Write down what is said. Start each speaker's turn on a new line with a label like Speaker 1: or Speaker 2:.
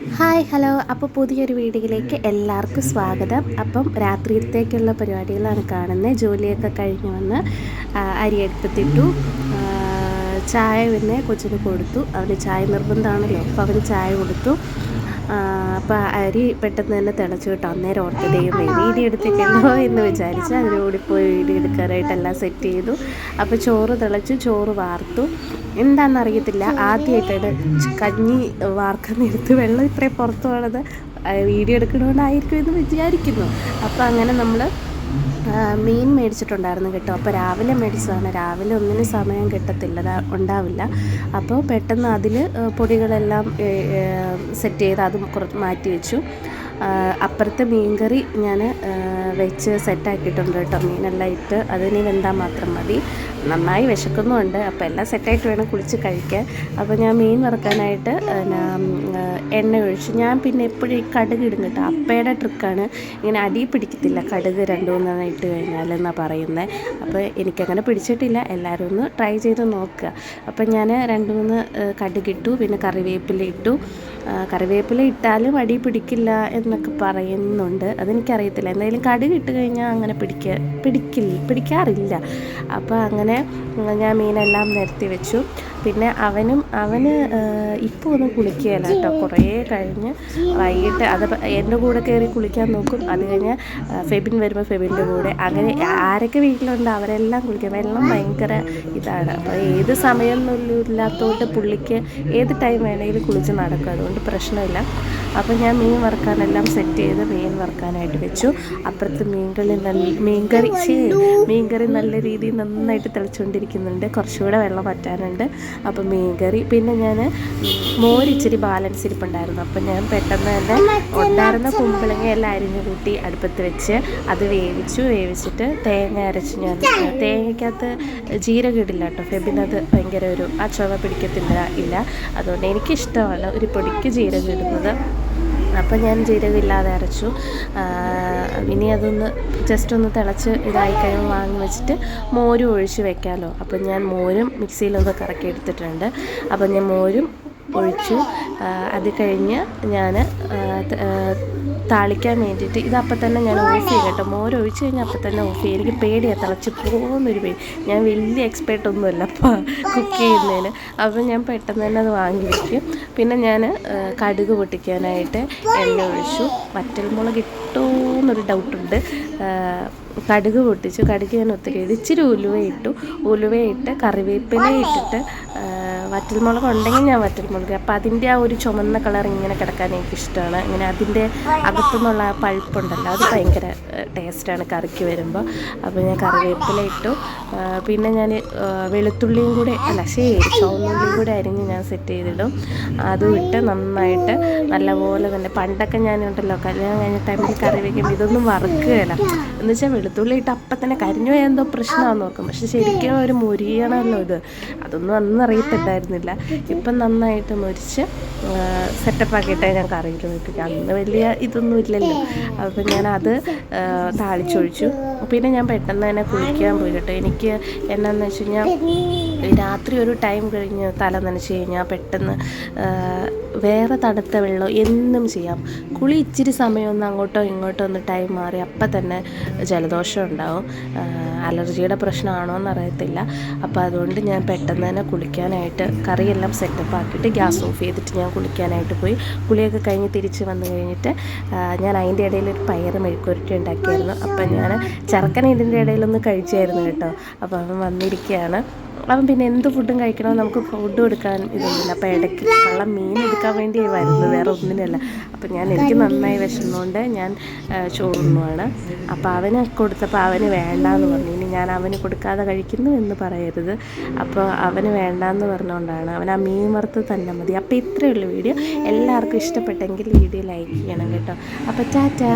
Speaker 1: Hi hello. അപ്പോൾ പുതിയൊരു വീഡിയോയിലേക്ക് എല്ലാവർക്കും സ്വാഗതം. അപ്പം രാത്രിയിലത്തേക്കുള്ള പരിപാടികളാണ് കാണുന്നത്. ജോലിയൊക്കെ കഴിഞ്ഞ് വന്ന് ആ, അരി അടുപ്പത്തിട്ടു. ആ, ചായ പിന്നെ കൊച്ചിന് കൊടുത്തു. അവന് ചായ നിർബന്ധമാണല്ലോ. അപ്പോൾ അവന് ചായ കൊടുത്തു. അപ്പോൾ അരി പെട്ടെന്ന് തന്നെ തിളച്ചു കിട്ടും. അന്നേരം ഓർത്ത് ദൈവമേ വീഡിയോ എടുത്തേക്കല്ലോ എന്ന് വിചാരിച്ച് അതിനോടിപ്പോയി വീഡിയോ എടുക്കാനായിട്ട് എല്ലാം സെറ്റ് ചെയ്തു. അപ്പോൾ ചോറ് തിളച്ചു ചോറ് വാർത്തു. എന്താണെന്നറിയത്തില്ല ആദ്യമായിട്ടാണ് കഞ്ഞി വാർക്കുന്നെടുത്ത് വെള്ളം ഇത്രയും പുറത്തു പോണത്. വീഡിയോ എടുക്കണോണ്ടായിരിക്കും എന്ന് വിചാരിക്കുന്നു. അപ്പോൾ അങ്ങനെ നമ്മൾ മീൻ മേടിച്ചിട്ടുണ്ടായിരുന്നു കേട്ടോ. അപ്പോൾ രാവിലെ മേടിച്ചതാണ്. രാവിലെ ഒന്നിനും സമയം കിട്ടത്തില്ല ഉണ്ടാവില്ല. അപ്പോൾ പെട്ടെന്ന് അതിൽ പൊടികളെല്ലാം സെറ്റ് ചെയ്ത് അതും കുറച്ച് മാറ്റി വെച്ചു. അപ്പുറത്തെ മീൻകറി ഞാൻ വെച്ച് സെറ്റാക്കിയിട്ടുണ്ട് കേട്ടോ. മീനെല്ലാം ഇട്ട് അതിന് വെന്താൽ മാത്രം മതി. നന്നായി വിശക്കുന്നുമുണ്ട്. അപ്പോൾ എല്ലാം സെറ്റായിട്ട് വേണം കുളിച്ച് കഴിക്കാൻ. അപ്പോൾ ഞാൻ മീൻ വറുക്കാനായിട്ട് എണ്ണ ഒഴിച്ച്. ഞാൻ പിന്നെ എപ്പോഴും ഈ കടുക് ഇടും കേട്ടോ. അപ്പയുടെ ട്രിക്കാണ്. ഇങ്ങനെ അടി പിടിക്കത്തില്ല. കടുക് രണ്ടു മൂന്നെണ്ണം ഇട്ട് കഴിഞ്ഞാൽ എന്നാണ് പറയുന്നത് അപ്പോൾ എനിക്കങ്ങനെ പിടിച്ചിട്ടില്ല. എല്ലാവരും ഒന്ന് ട്രൈ ചെയ്ത് നോക്കുക. അപ്പോൾ ഞാൻ രണ്ട് മൂന്ന് കടുക് ഇട്ടു. പിന്നെ കറിവേപ്പില ഇട്ടു. കറിവേപ്പില ഇട്ടാലും അടി പിടിക്കില്ല എന്നൊക്കെ പറയുന്നുണ്ട്. അതെനിക്കറിയത്തില്ല. എന്തായാലും കടുക് ഇട്ട് കഴിഞ്ഞാൽ അങ്ങനെ പിടിക്ക പിടിക്കില്ല പിടിക്കാറില്ല. അപ്പോൾ അങ്ങനെ ഞാൻ മീനെല്ലാം നിരത്തി വെച്ചു. പിന്നെ അവനും അവന് ഇപ്പോൾ ഒന്ന് കുളിക്കുകയില്ല കേട്ടോ. കുറേ കഴിഞ്ഞ് വൈകിട്ട് അത് എന്റെ കൂടെ കയറി കുളിക്കാൻ നോക്കും. അത് കഴിഞ്ഞ് ഫെബിൻ വരുമ്പോൾ ഫെബിന്റെ കൂടെ. അങ്ങനെ ആരൊക്കെ വീട്ടിലുണ്ട് അവരെല്ലാം കുളിക്കും. വെള്ളം ഭയങ്കര ഇതാണ്. അപ്പോൾ ഏത് സമയമൊന്നും ഇല്ലാത്തതുകൊണ്ട് പുള്ളിക്ക് ഏത് ടൈം വേണമെങ്കിലും കുളിച്ച് നടക്കും. അതുകൊണ്ട് പ്രശ്നമില്ല. അപ്പോൾ ഞാൻ മീൻ വറുക്കാനെല്ലാം സെറ്റ് ചെയ്ത് മീൻ വറുക്കാനായിട്ട് വെച്ചു. അപ്പുറത്ത് മീൻകറി നല്ല മീൻകറി മീൻകറി നല്ല രീതിയിൽ നന്നായിട്ട് തിളച്ചുകൊണ്ടിരിക്കുന്നുണ്ട് കുറച്ചുകൂടെ വെള്ളം വറ്റാനുണ്ട്. അപ്പോൾ മീൻകറി പിന്നെ ഞാൻ മോര് ഇച്ചിരി ബാലൻസ് ഇരിപ്പുണ്ടായിരുന്നു. അപ്പോൾ ഞാൻ പെട്ടെന്ന് തന്നെ ഉണ്ടായിരുന്ന കുമ്പളങ്ങ എല്ലാം അരിഞ്ഞു കൂട്ടി അടുപ്പത്ത് വെച്ച് അത് വേവിച്ചു. വേവിച്ചിട്ട് തേങ്ങ അരച്ച് ഞാൻ തേങ്ങയ്ക്കകത്ത് ജീരകം ഇടില്ല കേട്ടോ. ഫെബിനത് ഭയങ്കര ഒരു ആ ചുവ പിടിക്കത്തില്ല ഇല്ല. അതുകൊണ്ട് എനിക്കിഷ്ടമാണ് ഒരു പൊടിക്ക് ജീരകം ഇടുന്നത്. അപ്പം ഞാൻ ജീരകമില്ലാതെ അരച്ചു. ഇനി അതൊന്ന് ജസ്റ്റ് ഒന്ന് തിളച്ച് ഇതായി കഴിയുമ്പോൾ വാങ്ങി വെച്ചിട്ട് മോരും ഒഴിച്ച് വെക്കാമല്ലോ അപ്പം ഞാൻ മോരും മിക്സിയിലൊന്ന് കറക്കി എടുത്തിട്ടുണ്ട് അപ്പം ഞാൻ മോരും ഒഴിച്ചു. അത് കഴിഞ്ഞ് ഞാൻ താളിക്കാൻ വേണ്ടിയിട്ട് ഇത് അപ്പം തന്നെ ഞാൻ ഓഫ് ചെയ്യും കേട്ടോ. മോര് ഒഴിച്ച് കഴിഞ്ഞാൽ അപ്പം തന്നെ ഓഫ് ചെയ്യും. എനിക്ക് പേടിയാണ് തിളച്ച് പോകുന്നൊരു പേടി ഞാൻ വലിയ എക്സ്പേർട്ട് ഒന്നുമല്ല കുക്ക് ചെയ്യുന്നതിന്. അപ്പം ഞാൻ പെട്ടെന്ന് തന്നെ അത് വാങ്ങി വയ്ക്കും പിന്നെ ഞാൻ കടുക് പൊട്ടിക്കാനായിട്ട് എണ്ണ ഒഴിച്ചു. വറ്റൽമുളക് ഇട്ടോ എന്നൊരു ഡൗട്ടുണ്ട് കടുക് പൊട്ടിച്ചു. കടുക് ഞാൻ ഒത്തിരി ഇടും ഇച്ചിരി ഉലുവ ഇട്ടു. ഉലുവ ഇട്ട് കറിവേപ്പില ഇട്ടിട്ട് വറ്റൽമുളക് ഉണ്ടെങ്കിൽ ഞാൻ വറ്റൽമുളക്. അപ്പോൾ അതിന്റെ ആ ഒരു ചുമന്ന കളർ ഇങ്ങനെ കിടക്കാൻ എനിക്ക് ഇഷ്ടമാണ് ഇങ്ങനെ അതിന്റെ അകത്തുനിന്നുള്ള ആ പഴുപ്പുണ്ടല്ലോ അത് ഭയങ്കര ടേസ്റ്റാണ് കറിക്ക് വരുമ്പോൾ അപ്പോൾ ഞാൻ കറിവേപ്പില ഇട്ടു. പിന്നെ ഞാൻ വെളുത്തുള്ളിയും കൂടെ അല്ല ശരി ചുവന്നുള്ളിയും കൂടെ അരിഞ്ഞ് ഞാൻ സെറ്റ് ചെയ്തിടും. അതും ഇട്ട് നന്നായിട്ട് നല്ലപോലെ തന്നെ പണ്ടൊക്കെ ഞാനുണ്ടല്ലോ കല്യാണം കഴിഞ്ഞ ടൈമിൽ കറി വയ്ക്കുമ്പോൾ ഇതൊന്നും വറുക്കുകയില്ല. എന്ന് വെച്ചാൽ വെളുത്തുള്ളി ഇട്ട് അപ്പം തന്നെ കരിഞ്ഞു പോയാൽ എന്തോ പ്രശ്നമാണെന്ന് നോക്കും. പക്ഷെ ശരിക്കും ഒരു മുരിയണമല്ലോ ഇത്. അതൊന്നും അന്ന് അറിയത്തില്ലായിരുന്നില്ല. ഇപ്പം നന്നായിട്ട് മുരിച്ച് സെറ്റപ്പ് ആക്കിയിട്ടേ ഞാൻ കറിയിൽ വെക്കുക അന്ന് വലിയ ഇതൊന്നും ഇല്ലല്ലോ. അപ്പം ഞാൻ അത് താളിച്ചൊഴിച്ചു. പിന്നെ ഞാൻ പെട്ടെന്ന് തന്നെ കുളിക്കാൻ പോയി കേട്ടോ എനിക്ക് എന്നാന്ന് വെച്ച് കഴിഞ്ഞാൽ രാത്രി ഒരു ടൈം കഴിഞ്ഞ് തല നനച്ച് കഴിഞ്ഞാൽ പെട്ടെന്ന് വേറെ തണുത്ത വെള്ളം എന്നും ചെയ്യാം. കുളി ഇച്ചിരി സമയമൊന്ന് അങ്ങോട്ടോ ഇങ്ങോട്ടോ ഒന്ന് ടൈം മാറി അപ്പം തന്നെ ജലദോഷം ഉണ്ടാവും ആ, അലർജിയുടെ പ്രശ്നമാണോ എന്ന് അറിയത്തില്ല അപ്പോൾ അതുകൊണ്ട് ഞാൻ പെട്ടെന്ന് തന്നെ കുളിക്കാനായിട്ട് കറിയെല്ലാം സെറ്റപ്പ് ആക്കിയിട്ട് ഗ്യാസ് ഓഫ് ചെയ്തിട്ട് ഞാൻ കുളിക്കാനായിട്ട് പോയി. കുളിയൊക്കെ കഴിഞ്ഞ് തിരിച്ച് വന്നു കഴിഞ്ഞിട്ട് ഞാൻ അതിന്റെ ഇടയിൽ ഒരു പയർ മെഴുക്കുരുട്ടി ഉണ്ടാക്കിയായിരുന്നു. അപ്പം ഞാൻ ചെറുക്കൻ ഇതിന്റെ ഇടയിലൊന്ന് കഴിച്ചായിരുന്നു കേട്ടോ. അപ്പോൾ അവൻ വന്നിരിക്കുകയാണ്. അവൻ പിന്നെ എന്ത് ഫുഡും കഴിക്കണം നമുക്ക് ഫുഡ് കൊടുക്കാൻ ഇതൊന്നുമില്ല. അപ്പോൾ ഇടയ്ക്ക് കള്ള മീൻ എടുക്കാൻ വേണ്ടി വരുന്നത് വേറെ ഒന്നിനല്ല. അപ്പോൾ ഞാൻ എനിക്ക് നന്നായി വിശന്നുകൊണ്ട് ഞാൻ ചോറുണ്ണുവാണ്. അപ്പോൾ അവന് കൊടുത്തപ്പോൾ അവന് വേണ്ടാന്ന് പറഞ്ഞു. ഇനി ഞാൻ അവന് കൊടുക്കാതെ കഴിക്കുന്നു എന്ന് പറയരുത്. അപ്പോൾ അവന് വേണ്ടാന്ന് പറഞ്ഞുകൊണ്ടാണ് അവൻ ആ മീൻ വറുത്ത് തന്നെ മതി. അപ്പോൾ ഇത്രയേ ഉള്ളൂ വീഡിയോ. എല്ലാവർക്കും ഇഷ്ടപ്പെട്ടെങ്കിൽ വീഡിയോ ലൈക്ക് ചെയ്യണം കേട്ടോ. അപ്പോൾ ടാറ്റാ.